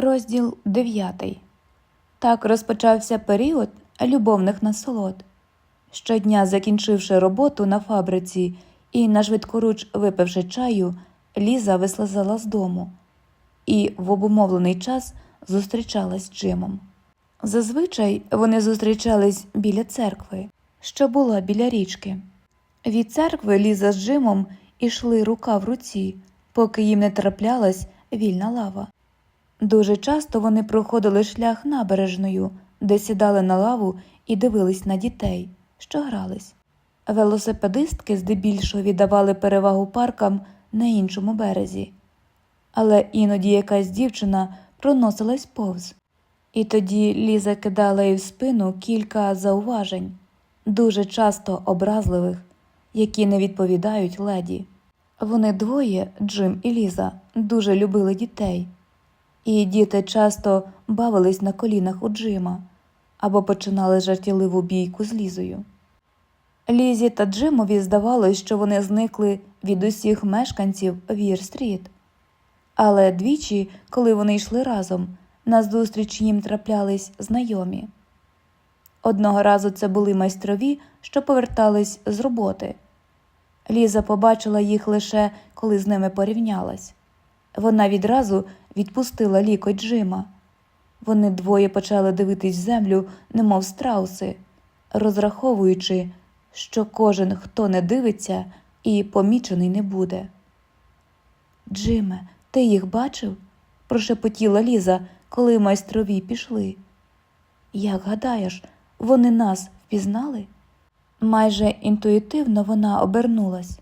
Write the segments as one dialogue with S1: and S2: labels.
S1: Розділ 9. Так розпочався період любовних насолод. Щодня, закінчивши роботу на фабриці і на швидкоруч випивши чаю, Ліза вислизала з дому і в обумовлений час зустрічалась з Джимом. Зазвичай вони зустрічались біля церкви, що була біля річки. Від церкви Ліза з Джимом ішли рука в руці, поки їм не траплялась вільна лава. Дуже часто вони проходили шлях набережною, де сідали на лаву і дивились на дітей, що грались. Велосипедистки здебільшого віддавали перевагу паркам на іншому березі, але іноді якась дівчина проносилась повз, і тоді Ліза кидала їй в спину кілька зауважень, дуже часто образливих, які не відповідають леді. Вони двоє, Джим і Ліза, дуже любили дітей, і діти часто бавились на колінах у Джима або починали жартівливу бійку з Лізою. Лізі та Джимові здавалось, що вони зникли від усіх мешканців Вір-стріт. Але двічі, коли вони йшли разом, назустріч їм траплялись знайомі. Одного разу це були майстрові, що повертались з роботи. Ліза побачила їх лише коли з ними порівнялась. Вона відразу відпустила лікоть Джима. Вони двоє почали дивитись землю, немов страуси, розраховуючи, що кожен, хто не дивиться, і помічений не буде. Джиме, ти їх бачив? прошепотіла Ліза, коли майстрові пішли. Як гадаєш, вони нас впізнали? Майже інтуїтивно вона обернулась,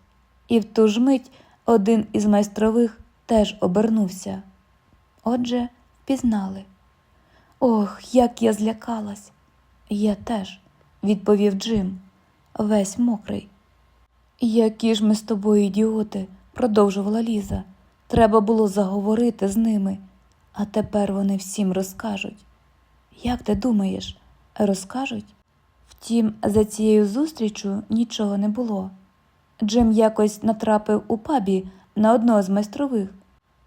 S1: і в ту ж мить один із майстрових теж обернувся. Отже, впізнали. Ох, як я злякалась. Я теж, відповів Джим, весь мокрий. Які ж ми з тобою ідіоти, продовжувала Ліза. Треба було заговорити з ними, а тепер вони всім розкажуть. Як ти думаєш, розкажуть? Втім, за цією зустрічю нічого не було. Джим якось натрапив у пабі на одного з майстрових,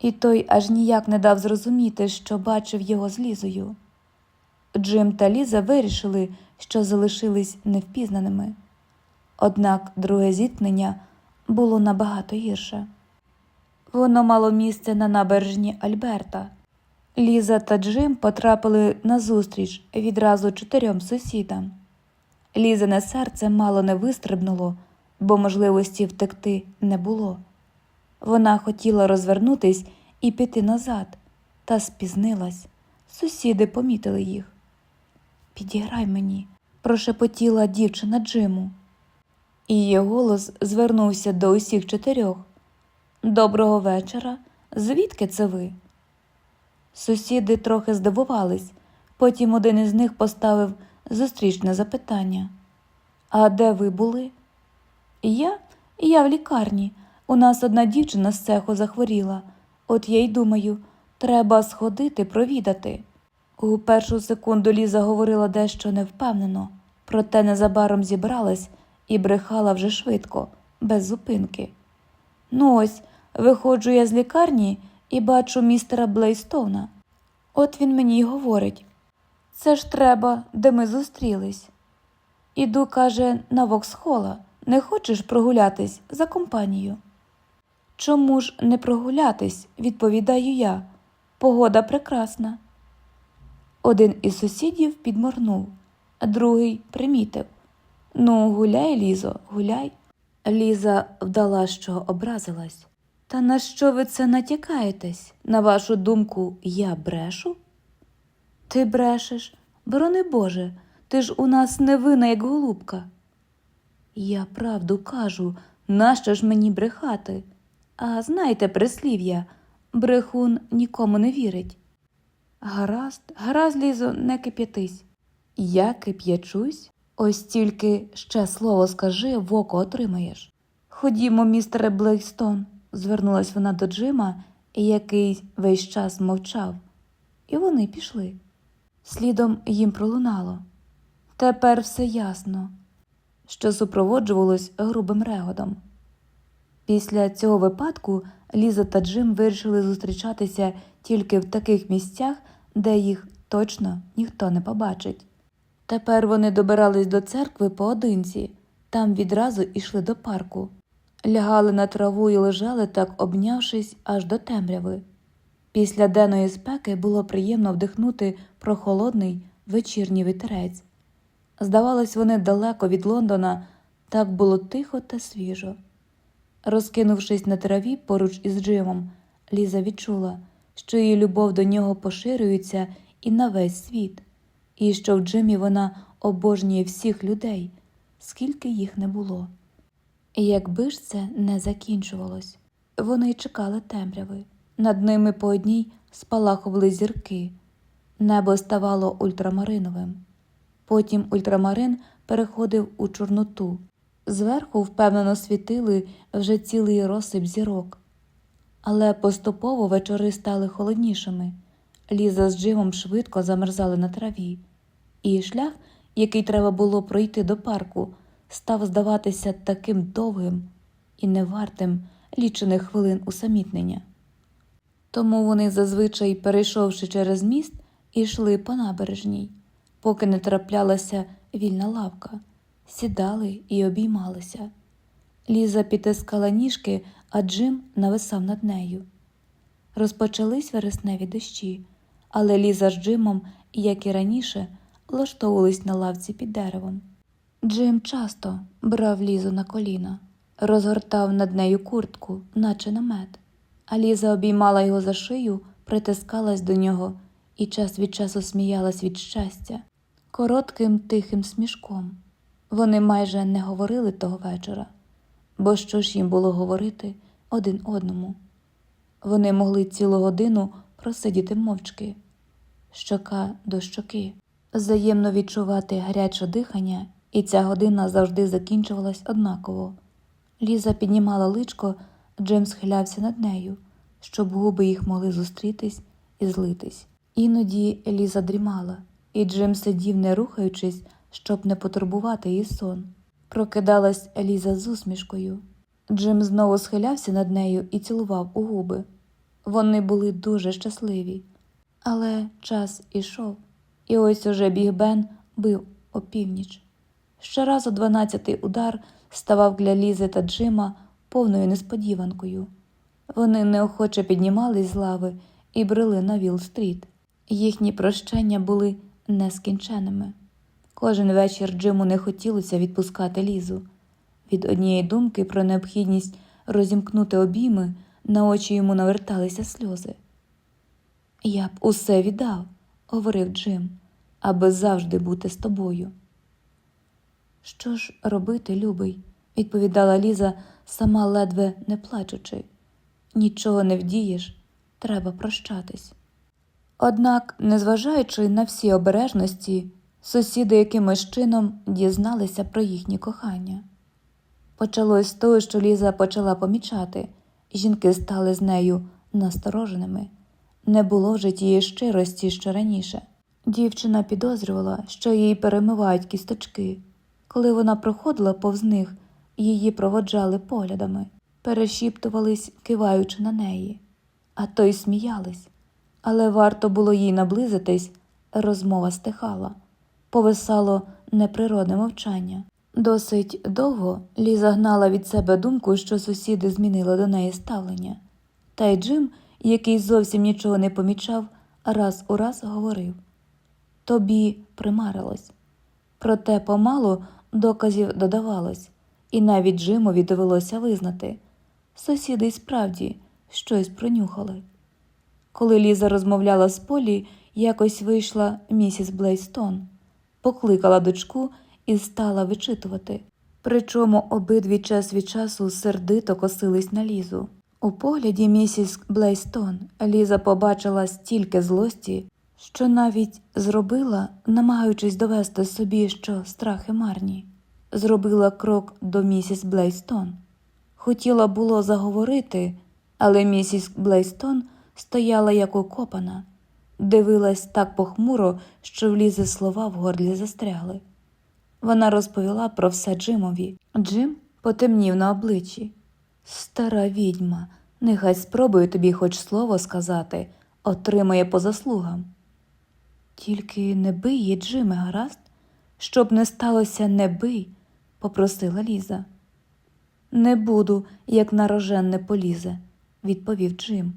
S1: і той аж ніяк не дав зрозуміти, що бачив його з Лізою. Джим та Ліза вирішили, що залишились невпізнаними. Однак друге зіткнення було набагато гірше. Воно мало місце на набережні Альберта. Ліза та Джим потрапили на зустріч відразу чотирьом сусідам. Лізине серце мало не вистрибнуло, бо можливості втекти не було. Вона хотіла розвернутись і піти назад, та спізнилась. Сусіди помітили їх. Підіграй мені, прошепотіла дівчина Джиму. Її голос звернувся до усіх чотирьох. Доброго вечора. Звідки це ви? Сусіди трохи здивувались, потім один із них поставив зустрічне запитання. А де ви були? Я? Я в лікарні. У нас одна дівчина з цеху захворіла. От я й думаю, треба сходити провідати. У першу секунду Ліза говорила дещо невпевнено, проте незабаром зібралась і брехала вже швидко, без зупинки. Ну ось, виходжу я з лікарні і бачу містера Блейстоуна. От він мені й говорить це ж треба, де ми зустрілись. Іду, каже, на Воксхола, не хочеш прогулятись за компанію? Чому ж не прогулятись, відповідаю я. Погода прекрасна. Один із сусідів підморгнув, а другий примітив Ну, гуляй, Лізо, гуляй. Ліза вдала, що образилась. Та на що ви це натякаєтесь? На вашу думку, я брешу? Ти брешеш, борони Боже, ти ж у нас невинна, як голубка. Я правду кажу, нащо ж мені брехати? А знаєте прислів'я, брехун нікому не вірить. Гаразд, гаразд, Лізо, не кип'ятись. Я кип'ячусь? Ось тільки ще слово скажи, в око отримаєш. Ходімо, містере Блейстон, звернулась вона до Джима, який весь час мовчав, і вони пішли. Слідом їм пролунало. Тепер все ясно, що супроводжувалось грубим регодом. Після цього випадку Ліза та Джим вирішили зустрічатися тільки в таких місцях, де їх точно ніхто не побачить. Тепер вони добирались до церкви поодинці, там відразу йшли до парку, лягали на траву і лежали так, обнявшись аж до темряви. Після денної спеки було приємно вдихнути прохолодний вечірній вітерець. Здавалось, вони далеко від Лондона, так було тихо та свіжо. Розкинувшись на траві поруч із Джимом, Ліза відчула, що її любов до нього поширюється і на весь світ, і що в Джимі вона обожнює всіх людей, скільки їх не було. І якби ж це не закінчувалось, вони й чекали темряви. Над ними по одній спалахували зірки, небо ставало ультрамариновим. Потім ультрамарин переходив у чорноту. Зверху впевнено світили вже цілий розсип зірок. Але поступово вечори стали холоднішими. Ліза з Джимом швидко замерзали на траві, і шлях, який треба було пройти до парку, став здаватися таким довгим і невартим лічених хвилин усамітнення. Тому вони, зазвичай, перейшовши через міст, йшли по набережній, поки не траплялася вільна лавка, сідали і обіймалися. Ліза підтискала ніжки, а Джим нависав над нею. Розпочались вересневі дощі, але Ліза з Джимом, як і раніше, влаштовувались на лавці під деревом. Джим часто брав Лізу на коліна, розгортав над нею куртку, наче намет, а Ліза обіймала його за шию, притискалась до нього і час від часу сміялась від щастя, коротким тихим смішком. Вони майже не говорили того вечора, бо що ж їм було говорити один одному. Вони могли цілу годину просидіти мовчки, щока до щоки, взаємно відчувати гаряче дихання, і ця година завжди закінчувалась однаково. Ліза піднімала личко, Джим схилявся над нею, щоб губи їх могли зустрітись і злитись. Іноді Ліза дрімала, і Джим сидів, не рухаючись, щоб не потурбувати її сон. Прокидалась Ліза з усмішкою. Джим знову схилявся над нею і цілував у губи. Вони були дуже щасливі. Але час ішов, і ось уже Біг Бен бив опівніч. Щоразу дванадцятий удар ставав для Лізи та Джима повною несподіванкою. Вони неохоче піднімались з лави і брели на Віл-стріт. Їхні прощання були нескінченими. Кожен вечір Джиму не хотілося відпускати Лізу. Від однієї думки про необхідність розімкнути обійми на очі йому наверталися сльози. Я б усе віддав, говорив Джим, аби завжди бути з тобою. Що ж робити, любий? відповідала Ліза, сама ледве не плачучи. Нічого не вдієш, треба прощатись. Однак, незважаючи на всі обережності, сусіди якимось чином дізналися про їхнє кохання. Почалось з того, що Ліза почала помічати, жінки стали з нею настороженими. Не було вже тієї щирості, що раніше. Дівчина підозрювала, що їй перемивають кісточки. Коли вона проходила повз них, її проводжали поглядами, перешіптувались, киваючи на неї, а то й сміялись. Але варто було їй наблизитись, розмова стихала, повисало неприродне мовчання. Досить довго Ліза гнала від себе думку, що сусіди змінили до неї ставлення. Та й Джим, який зовсім нічого не помічав, раз у раз говорив Тобі примарилось. Проте помалу доказів додавалось, і навіть Джимові довелося визнати сусіди й справді щось пронюхали. Коли Ліза розмовляла з Полі, якось вийшла місіс Блейстон, покликала дочку і стала вичитувати. Причому обидві час від часу сердито косились на Лізу. У погляді місіс Блейстон Ліза побачила стільки злості, що навіть зробила, намагаючись довести собі, що страхи марні, зробила крок до місіс Блейстон. Хотіла було заговорити, але місіс Блейстон стояла як окопана, дивилась так похмуро, що в Лізи слова в горлі застрягли. Вона розповіла про все Джимові. Джим потемнів на обличчі. Стара відьма, нехай спробує тобі хоч слово сказати, отримає по заслугам. Тільки не бий її, Джиме, гаразд? Щоб не сталося, не бий, попросила Ліза. Не буду, як на рожен не полізе, відповів Джим.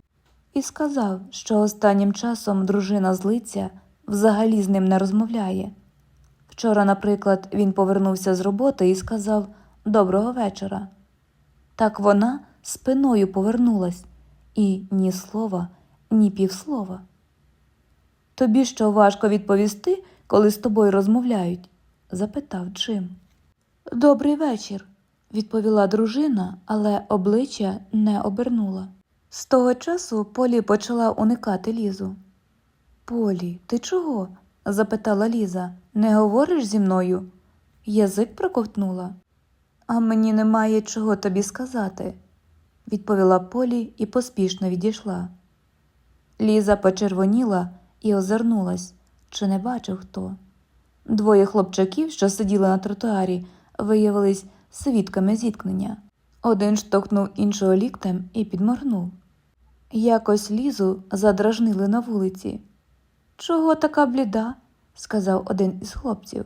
S1: І сказав, що останнім часом дружина злиться, взагалі з ним не розмовляє. Вчора, наприклад, він повернувся з роботи і сказав Доброго вечора. Так вона спиною повернулась, і ні слова, ні півслова. Тобі що важко відповісти, коли з тобою розмовляють? запитав Джим. Добрий вечір, відповіла дружина, але обличчя не обернула. З того часу Полі почала уникати Лізу. Полі, ти чого? запитала Ліза. Не говориш зі мною? Язик проковтнула. А мені немає чого тобі сказати, відповіла Полі і поспішно відійшла. Ліза почервоніла і озирнулась, чи не бачив хто. Двоє хлопчаків, що сиділи на тротуарі, виявились свідками зіткнення. Один штовхнув іншого ліктем і підморгнув. Якось лізу задражнили на вулиці. Чого така бліда? сказав один із хлопців.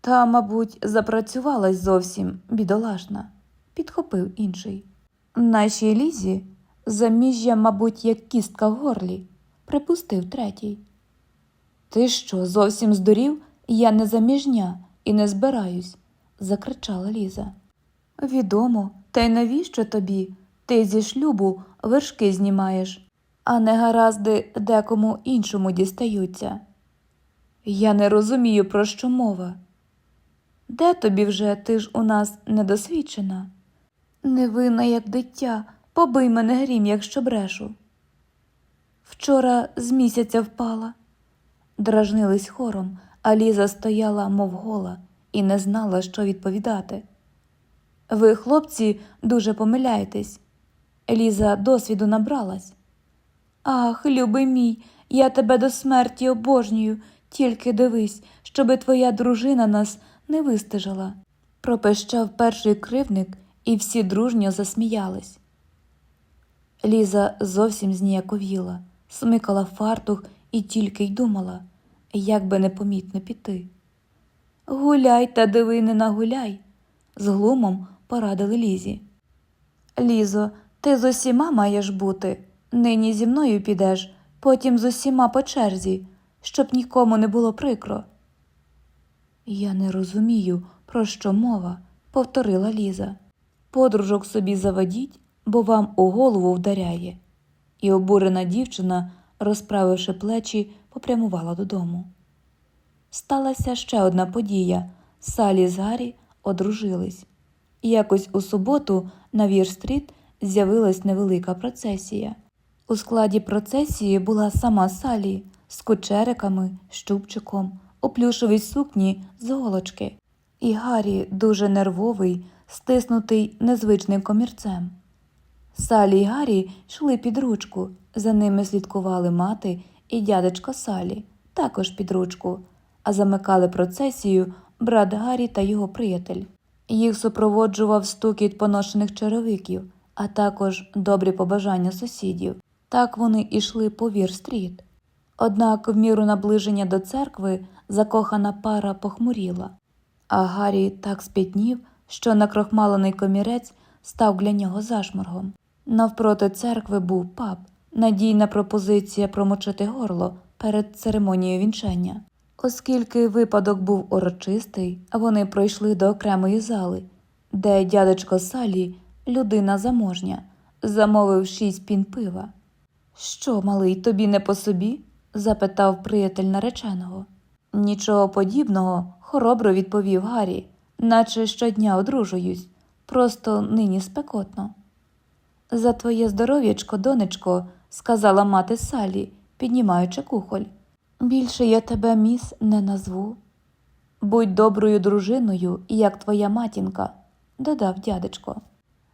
S1: Та, мабуть, запрацювалась зовсім бідолашна, підхопив інший. Нашій лізі заміжжя, мабуть, як кістка в горлі, припустив третій. Ти що, зовсім здурів? Я не заміжня і не збираюсь, закричала Ліза. Відомо, та й навіщо тобі? Ти зі шлюбу вершки знімаєш, а не гаразди декому іншому дістаються. Я не розумію, про що мова. Де тобі вже ти ж у нас недосвідчена? Невинна, як дитя, побий мене грім, якщо брешу. Вчора з місяця впала. Дражнились хором, а Ліза стояла, мов гола, і не знала, що відповідати. Ви, хлопці, дуже помиляєтесь. Ліза досвіду набралась. Ах, любий мій, я тебе до смерті обожнюю, тільки дивись, щоби твоя дружина нас не вистежила. Пропищав перший кривник, і всі дружньо засміялись. Ліза зовсім зніяковіла, смикала фартух і тільки й думала, як би непомітно піти. Гуляй та диви не нагуляй, з глумом порадили Лізі. Лізо, ти з усіма маєш бути. Нині зі мною підеш, потім з усіма по черзі, щоб нікому не було прикро. Я не розумію, про що мова, повторила Ліза. Подружок собі заведіть, бо вам у голову вдаряє. І обурена дівчина, розправивши плечі, попрямувала додому. Сталася ще одна подія. Салі з Гаррі одружились. Якось у суботу на Вір-стріт з'явилась невелика процесія. У складі процесії була сама Салі з кучериками, щупчиком, у плюшовій сукні з голочки. І Гаррі, дуже нервовий, стиснутий незвичним комірцем. Салі й Гаррі йшли під ручку, за ними слідкували мати і дядечко Салі, також під ручку, а замикали процесію брат Гаррі та його приятель. Їх супроводжував стукіт поношених черевиків, а також добрі побажання сусідів. Так вони йшли по Вір-стріт. Однак, в міру наближення до церкви закохана пара похмуріла, а Гаррі так спітнів, що накрохмалений комірець став для нього зашморгом. Навпроти церкви був паб, надійна пропозиція промочити горло перед церемонією вінчання. Оскільки випадок був урочистий, вони пройшли до окремої зали, де дядечко Салі, людина заможня, замовив шість пін пива. Що, малий, тобі не по собі? запитав приятель нареченого. Нічого подібного, хоробро відповів Гаррі, наче щодня одружуюсь, просто нині спекотно. За твоє здоров'ячко, донечко, сказала мати Салі, піднімаючи кухоль. Більше я тебе, міс, не назву. Будь доброю дружиною, як твоя матінка, додав дядечко.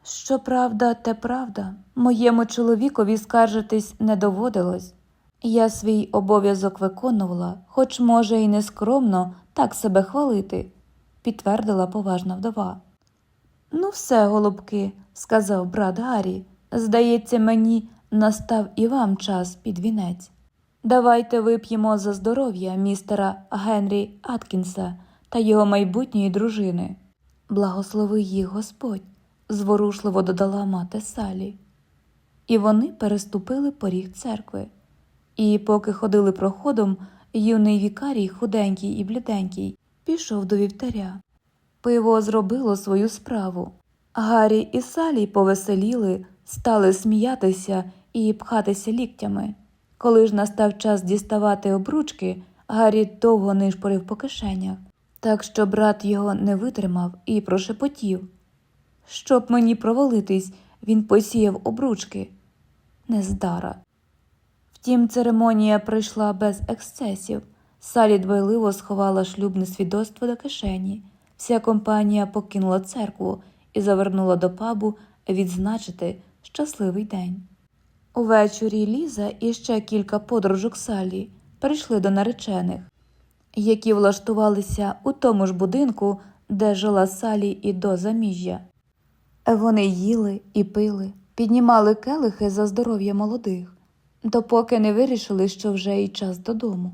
S1: Щоправда, те правда, моєму чоловікові скаржитись не доводилось. Я свій обов'язок виконувала, хоч, може, і нескромно так себе хвалити, підтвердила поважна вдова. Ну, все, голубки, сказав брат Гаррі. Здається, мені настав і вам час під вінець. Давайте вип'ємо за здоров'я містера Генрі Аткінса та його майбутньої дружини. Благослови їх Господь, зворушливо додала мати Салі. І вони переступили поріг церкви. І поки ходили проходом, юний вікарій, худенький і бліденький, пішов до вівтаря. Пиво зробило свою справу. Гаррі і Салі повеселіли, стали сміятися і пхатися ліктями. Коли ж настав час діставати обручки, Гаррі довго нишпорив по кишенях, так що брат його не витримав і прошепотів. Щоб мені провалитись, він посіяв обручки. Нездара. Втім, церемонія пройшла без ексцесів. Салі дбайливо сховала шлюбне свідоцтво до кишені. Вся компанія покинула церкву і завернула до пабу відзначити щасливий день. Увечері Ліза і ще кілька подружок Салі прийшли до наречених, які влаштувалися у тому ж будинку, де жила Салі і до заміжжя. Вони їли і пили, піднімали келихи за здоров'я молодих, допоки не вирішили, що вже і час додому.